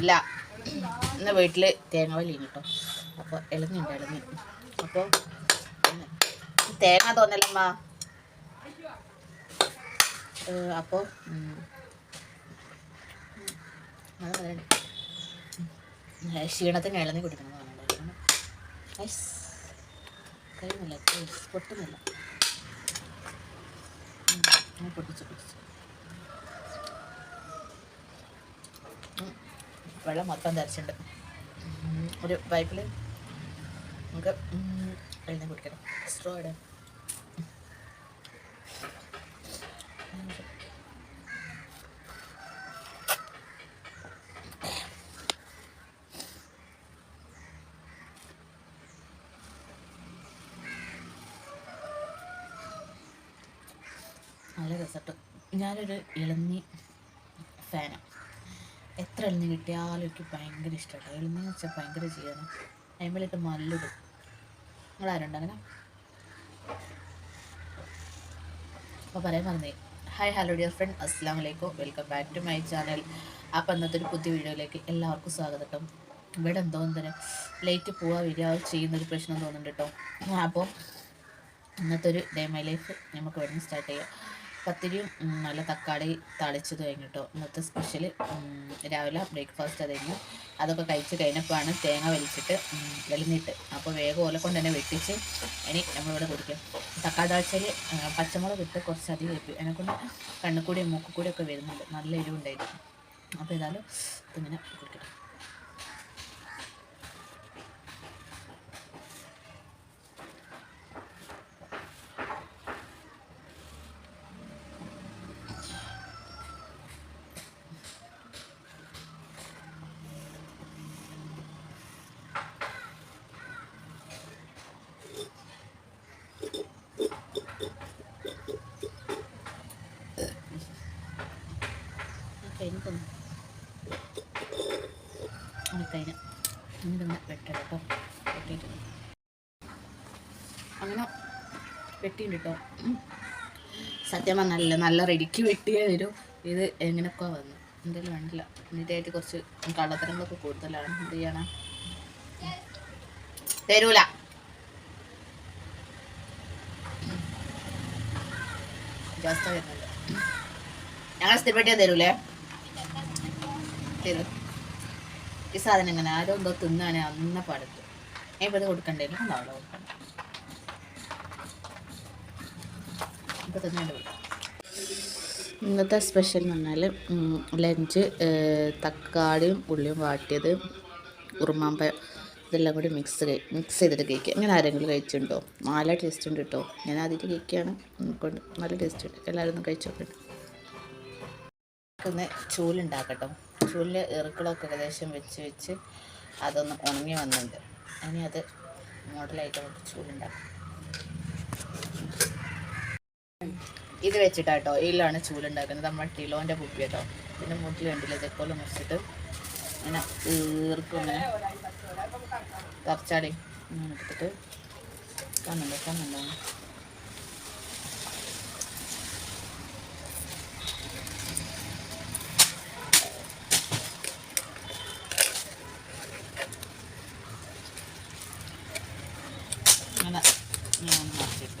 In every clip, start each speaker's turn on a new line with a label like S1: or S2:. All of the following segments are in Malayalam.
S1: ഇല്ല. ഇന്ന് വീട്ടിൽ തേങ്ങ വലിയ കേട്ടോ അപ്പോൾ ഇളഞ്ഞുണ്ട് ഇളഞ്ഞ് അപ്പോൾ തേങ്ങ തോന്നലമ്മ അപ്പോൾ ക്ഷീണത്തിന് ഇളഞ്ഞ് കുടിക്കണം കഴിയുന്നില്ല. പൊട്ടുന്നില്ല. പൊട്ടിച്ചു പൊട്ടിച്ചു. വെള്ളം മൊത്തം തരച്ചിട്ടുണ്ട്. ഒരു പൈപ്പിൽ നമുക്ക് എഴുതി കുടിക്കണം. സ്ട്രോ ഇടാം. നല്ല രസട്ട് ഞാനൊരു ഇളന്നി ഫാനാണ് എത്ര ഇളന്നി കിട്ടിയാലും എനിക്ക് ഭയങ്കര ഇഷ്ടമാണ് എന്ന് വെച്ചാൽ ഭയങ്കര ചെയ്യണം അതിമ്പലിട്ട് മല്ലിടും. നിങ്ങളാരുണ്ട് അങ്ങനെ? അപ്പോൾ പറയാൻ പറഞ്ഞേ ഹായ് ഹലോ ഡിയർ ഫ്രണ്ട് അസ്സാം വലൈക്കും welcome back to my channel അപ്പോൾ ഇന്നത്തെ ഒരു പുതിയ വീഡിയോയിലേക്ക് എല്ലാവർക്കും സ്വാഗതം. ഇവിടെ എന്തോ എന്തിനാ ലേറ്റ് പോവാ വരിക ചെയ്യുന്നൊരു പ്രശ്നം തോന്നുന്നുണ്ട് കേട്ടോ അപ്പോൾ ഇന്നത്തെ ഒരു ഡേ മൈ ലൈഫ് നമുക്ക് ഇവിടെ നിന്ന് സ്റ്റാർട്ട് ചെയ്യാം. പത്തിരിയും നല്ല തക്കാളി തളിച്ചത് കഴിഞ്ഞിട്ടോ. ഇന്നത്തെ സ്പെഷ്യൽ രാവിലെ ബ്രേക്ക്ഫാസ്റ്റ് അത് കഴിഞ്ഞു അതൊക്കെ കഴിച്ച് കഴിഞ്ഞപ്പോഴാണ് തേങ്ങ വലിച്ചിട്ട് വെളിഞ്ഞിട്ട്. അപ്പോൾ വേഗം ഓല കൊണ്ട് തന്നെ വെട്ടിച്ച് ഇനി നമ്മളിവിടെ കുടിക്കും തക്കാളി തളിച്ചതിൽ പച്ചമുളക് ഇട്ട് കുറച്ചധികം വെപ്പി എന്നെക്കൊണ്ട് കണ്ണുകൂടിയും മൂക്കുകൂടിയും ഒക്കെ വരുന്നുണ്ട്. നല്ല എരിവുണ്ടായിരുന്നു അപ്പോൾ ഏതായാലും ഇതിങ്ങനെ കുടിക്കട്ടെ കഴിഞ്ഞിട്ടൊന്നും ഉണക്കതിന് ഇതൊന്ന് വെട്ടണം കേട്ടോ. വെട്ടിയിട്ട്. അങ്ങനെ വെട്ടിയിട്ടുണ്ട്. സത്യം പറഞ്ഞല്ല നല്ല റെഡിക്ക് വെട്ടിയേ വരും ഇത് എങ്ങനെയൊക്കെ വന്നു. എന്തായാലും വേണ്ടില്ല. ഇതിന്റെയായിട്ട് കുറച്ച് കള്ളത്തരങ്ങളൊക്കെ കൂടുതലാണ്. എന്ത് ചെയ്യണം തരൂല. ഞങ്ങൾ സ്ഥിരപ്പെട്ടിയാൽ തരൂലേ? തരൂ ഈ സാധനം ഇങ്ങനെ ആരോ എന്തോ തിന്നാനെ അന്ന പാടത്ത്. ഞാൻ ഇത് കൊടുക്കണ്ടേലും അവിടെ കൊടുക്കണം. ഇപ്പം തിന്നേണ്ട ഇന്നത്തെ സ്പെഷ്യൽ എന്ന് പറഞ്ഞാൽ ലഞ്ച് തക്കാളിയും ഉള്ളിയും വാട്ടിയത് ഉറുമാമ്പ ഇതെല്ലാം കൂടി മിക്സ് മിക്സ് ചെയ്തിട്ട് കഴിക്കുക ഇങ്ങനെ ആരെങ്കിലും കഴിച്ചിട്ടുണ്ടോ? നല്ല ടേസ്റ്റ് ഉണ്ട് കേട്ടോ ഞാൻ ആദ്യമായിട്ട് കഴിക്കുകയാണ് കൊണ്ട് നല്ല ടേസ്റ്റ് ഉണ്ട്. എല്ലാവരും ഒന്ന് കഴിച്ചു നോക്കട്ടെ ഒന്ന് ചൂലുണ്ടാക്കട്ടോ. ചൂലിൽ ഇറുക്കളൊക്കെ ഏകദേശം വെച്ച് വെച്ച് അതൊന്ന് ഉണങ്ങി വന്നിട്ടുണ്ട് ഇനി അത് മോഡലായിട്ട് നമുക്ക് ചൂലുണ്ടാക്കാം. ഇത് വെച്ചിട്ടാട്ടോ ഇതിലാണ് ചൂലുണ്ടാക്കുന്നത്. നമ്മൾ ടിലോന്റെ കുപ്പി കേട്ടോ പിന്നെ മുട്ടിൽ കണ്ടില്ല ഇതേപോലെ മുറിച്ചിട്ട് ഇങ്ങനെ ഈർക്കും തറച്ചാടി എടുത്തിട്ട് കാണുന്നുണ്ടോ കാണുന്നുണ്ടോ അങ്ങനെ ഞാൻ ഒന്ന് മറിച്ചിട്ട്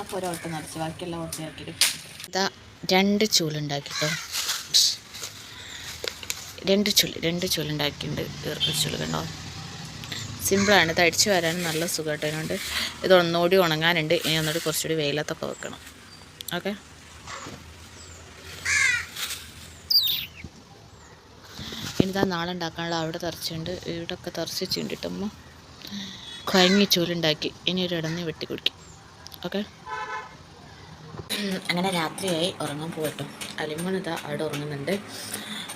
S1: അപ്പോൾ ഒരോട്ട് നിറച്ച് ബാക്കിയെല്ലാം ഓട്ടയാക്കിയിട്ട് ഇതാ രണ്ട് ചൂലുണ്ടാക്കിട്ടോ. രണ്ട് ചുളി രണ്ട് ചുളുണ്ടാക്കിയിട്ടുണ്ട് ഈർക്കച്ചുളി കണ്ടോ? സിമ്പിളാണ് ഇത് അടിച്ചു വരാൻ നല്ല സുഖമായിട്ട് അതിനുണ്ട്. ഇത് ഒന്നുകൂടി ഉണങ്ങാനുണ്ട്. ഇനി ഒന്നുകൂടി കുറച്ചുകൂടി വെയിലത്തൊക്കെ വെക്കണം. ഓക്കെ? ഇനിതാ നാളെ ഉണ്ടാക്കാനുള്ള അവിടെ തറച്ചുണ്ട് ഇവിടെയൊക്കെ തറച്ച് വെച്ചിട്ടുണ്ട് കേട്ടമ്മ കുഴങ്ങി ചൂലുണ്ടാക്കി. ഇനി ഒരു ഇടന്ന് വെട്ടി കുടിക്കും. ഓക്കെ. അങ്ങനെ രാത്രിയായി ഉറങ്ങാൻ പോകട്ടോ അലിമോൻ ഇതാ അവിടെ ഉറങ്ങുന്നുണ്ട്.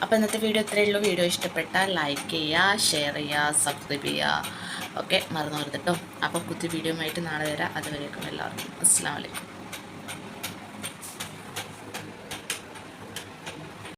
S1: അപ്പോൾ ഇന്നത്തെ വീഡിയോ ഇത്രയേ ഉള്ളൂ. വീഡിയോ ഇഷ്ടപ്പെട്ടാൽ ലൈക്ക് ചെയ്യുക ഷെയർ ചെയ്യുക സബ്സ്ക്രൈബ് ചെയ്യുക. ഓക്കെ മറന്നു വരുത് അപ്പോൾ പുതിയ വീഡിയോ ആയിട്ട് നാളെ വരാം. അതുവരേക്കും എല്ലാവർക്കും. അസ്സാം വലൈക്കും